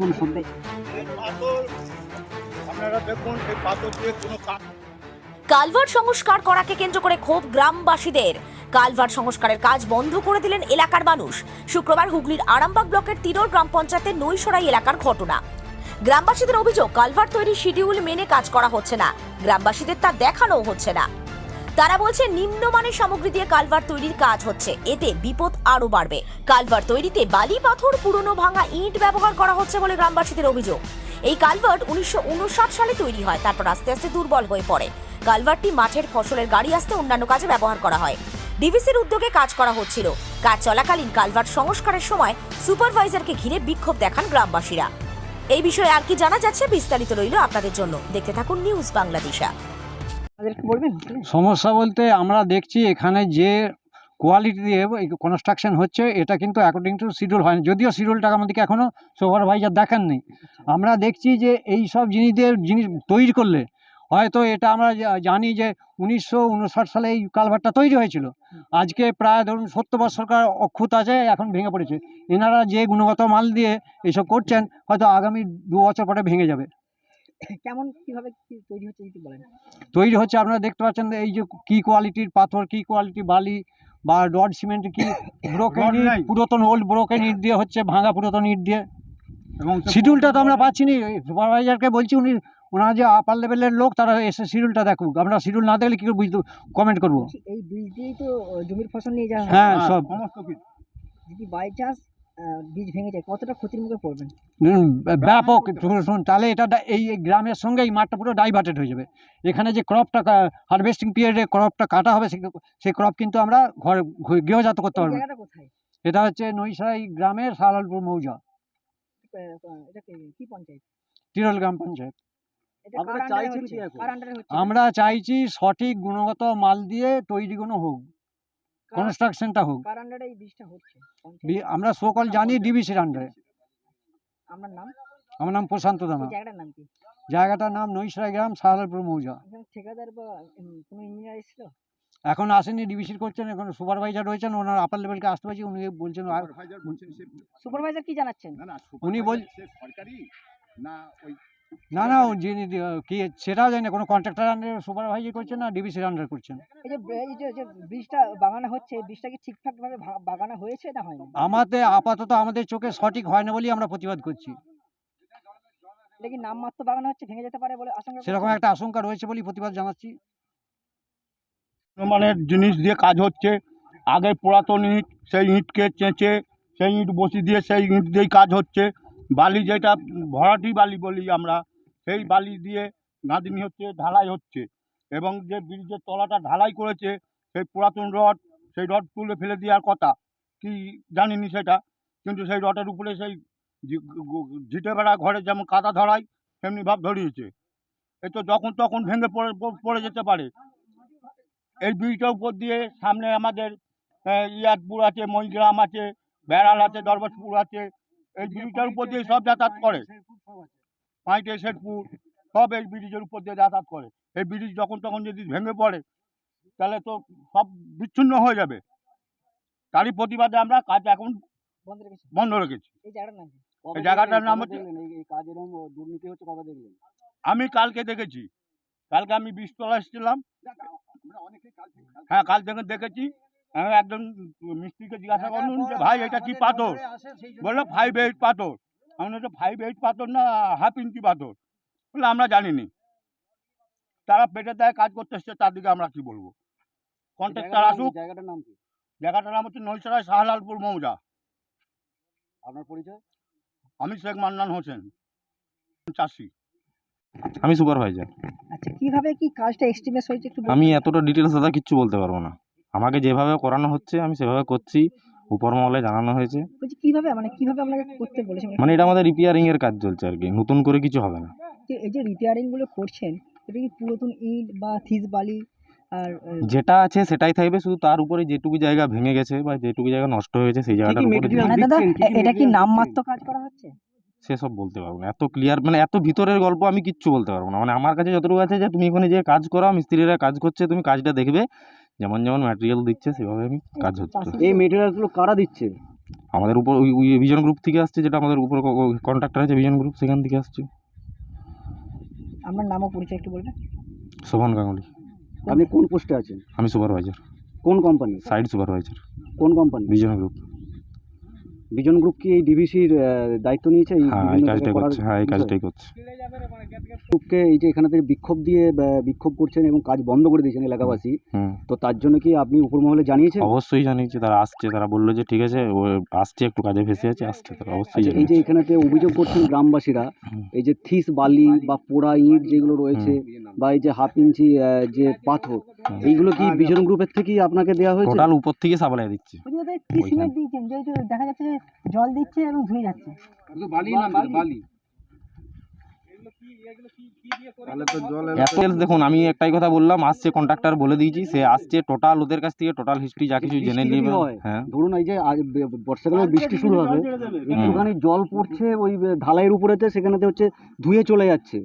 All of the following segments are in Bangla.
নতুন দেখুন কাজ কালভার্ট সংস্কার করাকে কেন্দ্র করে ক্ষোভ গ্রামবাসীদের। কালভার্ট সংস্কারের কাজ বন্ধ করে দিলেন এলাকার মানুষ। শুক্রবার হুগলির আরামবাগ ব্লকের তিরোর গ্রাম পঞ্চায়েতের নৈসরাই এলাকার ঘটনা। গ্রামবাসীদের অভিযোগ কালভার্ট তৈরির শিডিউল মেনে কাজ করা হচ্ছে না। গ্রামবাসীদের তা দেখানোও হচ্ছে না। তারা বলছে, নিম্নমানের সামগ্রী দিয়ে কালভার্ট তৈরির কাজ হচ্ছে। এতে বিপদ আরও বাড়বে। কালভার্ট তৈরিতে বালি, পাথর, পুরনো ভাঙা ইট ব্যবহার করা হচ্ছে বলে গ্রামবাসীদের অভিযোগ। এই কালভার্ট উনিশশো উনষাট সালে তৈরি হয়, তারপর আস্তে আস্তে দুর্বল হয়ে পড়ে। কালভার্টটি মাঠের ফসলের গাড়ি আসতে অন্যান্য কাজে ব্যবহার করা হয়। ডিভিসির উদ্যোগে কাজ করা হচ্ছিল। কাজ চলাকালীন কালভার্ট সংস্কারের সময় সুপারভাইজারকে ঘিরে বিক্ষোভ দেখান গ্রামবাসীরা। এই বিষয়ে আর কি জানা যাচ্ছে বিস্তারিত রইল আপনাদের জন্য। দেখতে থাকুন নিউজ বাংলাদেশা। বলবেন সমস্যা বলতে আমরা দেখছি এখানে যে কোয়ালিটি দিয়ে কনস্ট্রাকশন হচ্ছে এটা কিন্তু অ্যাকর্ডিং টু শিডিউল হয় না যদিও শিডিউলটা আমাদেরকে এখনও সুপারভাইজার দেখাননি। আমরা দেখছি যে এই সব জিনিস দিয়ে জিনিস তৈরি করলে হয়তো এটা আমরা জানি যে উনিশশো উনষাট সালে এই কালভারটা তৈরি হয়েছিল। আজকে প্রায় ধরুন সত্তর বছরকার অক্ষুত আছে এখন ভেঙে পড়েছে। এনারা যে গুণগত মাল দিয়ে এইসব করছেন হয়তো আগামী দু বছর পরে ভেঙে যাবে। কেমন কীভাবে তৈরি হচ্ছে যদি বলেন? তৈরি হচ্ছে আপনারা দেখতে পাচ্ছেন যে এই যে কি কোয়ালিটির পাথর কি কোয়ালিটি বালি বা রড সিমেন্ট কি ব্রোকেন পুরাতন ওল্ড ব্রোকেন ইট দিয়ে হচ্ছে ভাঙা পুরাতন ইট দিয়ে। এবং শিডিউলটা তো আমরা পাচ্ছি না। সুপারভাইজারকে বলছি উনি ওনারা যে আপার লেভেলের লোক তারা এসে শিডিউলটা দেখুক। আমরা শিডিউল না দেখলে কী করে বুঝতে কমেন্ট করব? এই ব্রিজ দিয়েই তো জমির ফসল নিয়ে যাওয়া হ্যাঁ। হ্যাঁ, সব। সমস্ত কিছু। যদি বাই চান্স বীজ ভেঙে যায় কতটা ক্ষতির মুখে পড়বেন? ব্যাপক শুনুন তাহলে এটা এই গ্রামের সঙ্গে এই মাঠটা পুরো ডাইভার্টেড হয়ে যাবে। এখানে যে ক্রপটা হারভেস্টিং পিরিয়ডে ক্রপটা কাটা হবে সে- সেই ক্রপ কিন্তু আমরা ঘর গৃহজাত করতে পারব। এটা হচ্ছে নৈশাই গ্রামের সালালপুর মৌজা। তিরল গ্রাম পঞ্চায়েত। আমরা চাইছি সঠিক গুণগত মাল দিয়ে তৈরি কোনো হোক। কনস্ট্রাকশনটা হোক। আমরা সকল জানি ডিবিসির আন্ডারে আপনার নাম? আমার নাম প্রশান্ত দানা। জায়গাটার নাম কি? জায়গাটার নাম নৈশরাই গ্রাম সাহালালপুর মৌজা। এখানে ঠিকাদার বা কোনো ইঞ্জিনিয়ার এসেছিল? এখন আসেনি ডিবিসির করছেন এখন সুপারভাইজার রয়েছেন ওনার আপার লেভেলকে আসতে পারছি উনি বলছেন সুপারভাইজার কি জানাচ্ছেন? উনি বল- সরকারি? না ওই না না যিনি কি সেটাও জানি না কোনো কন্ট্রাক্টর আন্ডারে সুপারভাইজার করছেন না ডিবিসির আন্ডার করছেন এই যে এই যে যে ব্রিজটা বাগানো হচ্ছে এই ব্রিজটা কি ঠিকঠাক ভাবে ভা- বাগানো হয়েছে না হয়নি? আমাদের আপাতত আমাদের চোখে সঠিক হয় না বলেই আমরা প্রতিবাদ করছি। এটা কি নামমাত্র বাগানো হচ্ছে ভেঙে যেতে পারে বলে আশঙ্কা সেরকম একটা আশঙ্কা রয়েছে বলেই প্রতিবাদ জানাচ্ছি। মানের জিনিস দিয়ে কাজ হচ্ছে আগে পুরাতন ইট সেই ইটকে চেঁচে সেই ইট বসি দিয়ে সেই ইট দিয়েই কাজ হচ্ছে। বালি যেটা, ভরাটি বালি বলি আমরা, সেই বালি দিয়ে নাদিনী হচ্ছে, ঢালাই হচ্ছে। এবং যে ব্রিজের তলাটা ঢালাই করেছে, সেই পুরাতন রড, সেই রড তুলে ফেলে দেওয়ার কথা। কি জানিনি সেটা? কিন্তু সেই রডের উপরে সেই ঝিটে বেড়া ঘরে যেমন কাদা ধরায়, তেমনি ভাব ধরিয়েছে। এ তো যখন তখন ভেঙে পড়ে পড়ে যেতে পারে। এই ব্রিজটার উপর দিয়ে সামনে আমাদের ইয়াদপুর আছে, মহিগ্রাম আছে, বেড়াল আছে দরবাজপুর আছে এই ব্রিজটার উপর দিয়ে সব যাতায়াত করে। পাঁইটে শেরপুর সব এই ব্রিজের উপর দিয়ে যাতায়াত করে। এই ব্রিজ যখন তখন যদি ভেঙে পড়ে তাহলে তো সব বিচ্ছিন্ন হয়ে যাবে। তারই প্রতিবাদে আমরা কাজ এখন বন্ধ রেখেছি। এই জায়গাটার নাম হচ্ছে আমি কালকে দেখেছি। কালকে আমি বীজতলা এসেছিলাম। হ্যাঁ কাল থেকে দেখেছি। আমি একজন মিস্ত্রিকে জিজ্ঞাসা করলাম যে ভাই এটা কি পাথর? বলল ফাইভ এইট পাথর। আমি বলছি ফাইভ এইট পাথর না হাফ ইঞ্চি পাথর? বলে আমরা জানিনি। তারা পেটে দেয় কাজ করতে এসছে তার দিকে আমরা কি বলব? কন্ট্রাক্টর আসুক। জায়গাটার নাম কি? জায়গাটার নাম হচ্ছে নৈসরাই শাহলালপুর মৌজা। আপনার পরিচয়? আমি শেখ মান্নান হোসেন চাষি। আমি সুপারভাইজার। আচ্ছা কীভাবে কি কাজটা এস্টিমেট হয়েছে একটু আমি এতটা ডিটেলস দাদা কিচ্ছু বলতে পারব না। আমাকে যেভাবে করানো হচ্ছে আমি সেভাবে করছি। উপর মহলে জানানো হয়েছে। বলছি কীভাবে মানে কীভাবে আপনাকে করতে বলেছেন মানে এটা আমাদের রিপেয়ারিং এর কাজ চলছে আর কি। নতুন করে কিছু হবে না। যে এই যে রিপেয়ারিংগুলো করছেন এটা কি পুরাতন ইট বা থিস বালি আর আহ, যেটা আছে সেটাই থাকবে। শুধু তার উপরে যেটুকু জায়গা ভেঙে গেছে বা যেটুকু জায়গা নষ্ট হয়েছে সেই জায়গাটার উপরে material মানে দাদা দিচ্ছেন, কি কি এ- এটা কি material নামমাত্র কাজ করা হচ্ছে? সেসব বলতে পারব না। এত ক্লিয়ার মানে এত ভিতরের গল্প আমি কিচ্ছু বলতে পারব না। মানে আমার কাছে যতটুকু আছে যে তুমি এখানে যে কাজ করো মিস্ত্রিরা কাজ করছে তুমি কাজটা দেখবে। যেমন যেমন ম্যাটেরিয়াল দিচ্ছে সেভাবে আমি কাজ হচ্ছে। এই মেটেরিয়ালগুলো কারা দিচ্ছে? আমাদের উপর ওই ওই ভিজন গ্রুপ থেকে আসছে যেটা আমাদের উপর কন্ট্রাক্টর আছে ভিজন গ্রুপ সেখান থেকে আসছে। আপনার নাম ও পরিচয় একটু বলবেন? শোভন গাঙ্গুলি। আপনি কোন পোস্টে আছেন? আমি সুপারভাইজার। কোন কোম্পানি সাইড সুপারভাইজার কোন company vision group Bijon group কি এই ডিভিসির দায়িত্ব নিয়েছে? এই হ্যাঁ এই কাজটাই করছে হ্যাঁ এই কাজটাই করছে। গ্রুপকে এই যে এখানে থেকে বিক্ষোভ দিয়ে বিক্ষোভ করছেন এবং কাজ বন্ধ করে দিয়েছেন এলাকাবাসী তো তার জন্য কি আপনি উপর মহলে জানিয়েছেন? অবশ্যই জানিয়েছে তারা আসছে তারা বলল যে ঠিক আছে ও আসছে একটু কাজে ফেসে আছে আসছে তারা অবশ্যই আচ্ছা এই যে এখানেতে অভিযোগ করছেন গ্রামবাসীরা এই যে থিস বালি বা পোড়া ইট যেগুলো রয়েছে বা এই যে হাফ ইঞ্চি যে পাথর এইগুলো কি বিজন গ্রুপের থেকেই আপনাকে দেওয়া হয়েছে? টোটাল উপর থেকে সাপ্লাই দিচ্ছে। দেখা যাচ্ছে জল দিচ্ছে এবং ধুয়ে যাচ্ছে। দেখুন আমি একটাই কথা বললাম আসছে কন্ট্রাক্টর বলে দিয়েছি সে আসছে টোটাল ওদের কাছ থেকে টোটাল হিস্ট্রি যা কিছু জেনে বৃষ্টি নেবে। হয়, হ্যাঁ। ধরুন এই যে বর্ষাকালে বৃষ্টি শুরু হবে একটুখানি জল পড়ছে ওই ঢালাইয়ের উপরেতে সেখানেতে হচ্ছে ধুয়ে চলে যাচ্ছে।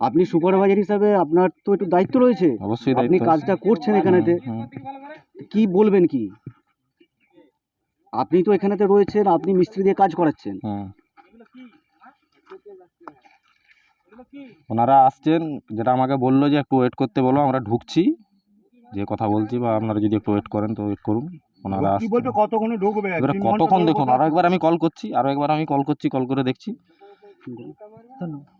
আপনি সুপারভাইজার হিসাবে আপনার তো একটু দায়িত্ব রয়েছে। অবশ্যই আপনি কাজটা করছেন এখানেতে। কি বলবেন কি? আপনি তো এখানেতে রয়েছেন আপনি মিস্ত্রি দিয়ে কাজ করাচ্ছেন। হুম। ওনারা আসছেন যেটা আমাকে বলল যে একটু ওয়েট করতে বলো আমরা ঢুকছি। যে কথা বলছি বা আপনারা যদি একটু ওয়েট করেন তো ওয়েট করুন ওনারা আসছেন। কতক্ষণে ঢুকবে? এবারে কতক্ষণ দেখুন বসে আরও একবার আমি কল করছি আরও একবার আমি কল করছি কল করে দেখছি। ধন্যবাদ।